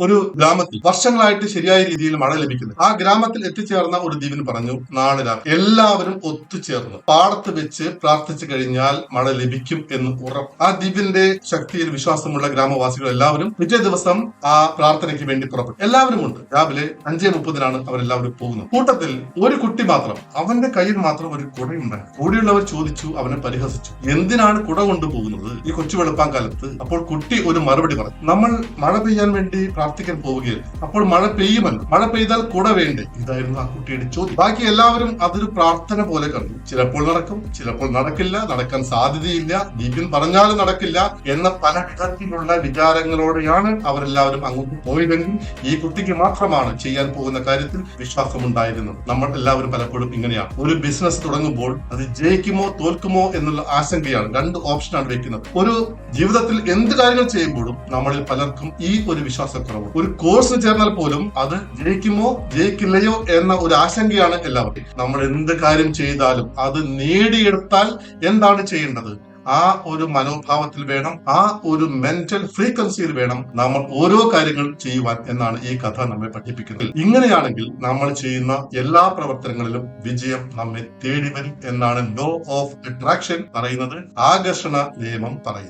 ഒരു ഗ്രാമത്തിൽ വർഷങ്ങളായിട്ട് ശരിയായ രീതിയിൽ മഴ ലഭിക്കുന്നു. ആ ഗ്രാമത്തിൽ എത്തിച്ചേർന്ന ഒരു ദ്വീപിന് പറഞ്ഞു നാളെ രാവിലെ എല്ലാവരും ഒത്തുചേർന്ന്. പാടത്ത് വെച്ച് പ്രാർത്ഥിച്ചു കഴിഞ്ഞാൽ മഴ ലഭിക്കും എന്ന് ഉറപ്പ്. ആ ദ്വീപിന്റെ ശക്തിയിൽ വിശ്വാസമുള്ള ഗ്രാമവാസികൾ എല്ലാവരും പിറ്റേ ദിവസം ആ പ്രാർത്ഥനയ്ക്ക് വേണ്ടി പുറപ്പെട്ടു. എല്ലാവരും ഉണ്ട്. രാവിലെ അഞ്ചേ മുപ്പതിനാണ് അവരെല്ലാവരും പോകുന്നത്. കൂട്ടത്തിൽ ഒരു കുട്ടി മാത്രം അവന്റെ കയ്യിൽ മാത്രം ഒരു കുടയുണ്ടായിരുന്നു. കൂടെയുള്ളവർ ചോദിച്ചു അവനെ പരിഹസിച്ചു. എന്തിനാണ് കുട കൊണ്ടുപോകുന്നത്? ഈ കൊച്ചു വെളുപ്പാൻ കാലത്ത്? അപ്പോൾ കുട്ടി ഒരു മറുപടി പറഞ്ഞു നമ്മൾ മഴ പെയ്യാൻ വേണ്ടി പ്രാർത്ഥിക്കാൻ പോവുകയാണ് അപ്പോൾ മഴ പെയ്യുമല്ലോ മഴ പെയ്താൽ കൂടെ വേണ്ടേ? ഇതായിരുന്നു ആ കുട്ടിയുടെ ചോദ്യം. ബാക്കി എല്ലാവരും അതൊരു പ്രാർത്ഥന പോലെ കണ്ടു. ചിലപ്പോൾ നടക്കും ചിലപ്പോൾ നടക്കില്ല നടക്കാൻ സാധ്യതയില്ല ദീപ്യൻ പറഞ്ഞാലും നടക്കില്ല എന്ന പല തരത്തിലുള്ള വിചാരങ്ങളോടെയാണ് അവരെല്ലാവരും അങ്ങോട്ട് പോയതെങ്കിൽ ഈ കുട്ടിക്ക് മാത്രമാണ് ചെയ്യാൻ പോകുന്ന കാര്യത്തിൽ വിശ്വാസമുണ്ടായിരുന്നത്. നമ്മൾ എല്ലാവരും പലപ്പോഴും ഇങ്ങനെയാണ്. ഒരു ബിസിനസ് തുടങ്ങുമ്പോൾ അത് ജയിക്കുമോ തോൽക്കുമോ എന്നുള്ള ആശങ്കയാണ് രണ്ട് ഓപ്ഷനാണ് വെക്കുന്നത്. ഒരു ജീവിതത്തിൽ എന്ത് കാര്യങ്ങൾ ചെയ്യുമ്പോഴും നമ്മളിൽ പലർക്കും ഈ ഒരു വിശ്വാസക്കുറവ് ഒരു കോഴ്സ് ചേർന്നാൽ പോലും അത് ജയിക്കുമോ ജയിക്കില്ലയോ എന്ന ഒരു ആശങ്കയാണ് എല്ലാവർക്കും. നമ്മൾ എന്ത് കാര്യം ചെയ്താലും അത് നേടിയെടുത്താൽ എന്താണ് ചെയ്യേണ്ടത്? ആ ഒരു മനോഭാവത്തിൽ വേണം ആ ഒരു മെന്റൽ ഫ്രീക്വൻസിയിൽ വേണം നമ്മൾ ഓരോ കാര്യങ്ങൾ ചെയ്യുവാൻ എന്നാണ് ഈ കഥ നമ്മെ പഠിപ്പിക്കുന്നത്. ഇങ്ങനെയാണെങ്കിൽ നമ്മൾ ചെയ്യുന്ന എല്ലാ പ്രവർത്തനങ്ങളിലും വിജയം നമ്മെ തേടി വരും എന്നാണ് ലോ ഓഫ് അട്രാക്ഷൻ പറയുന്നത്. ആകർഷണ നിയമം പറയുന്നത്.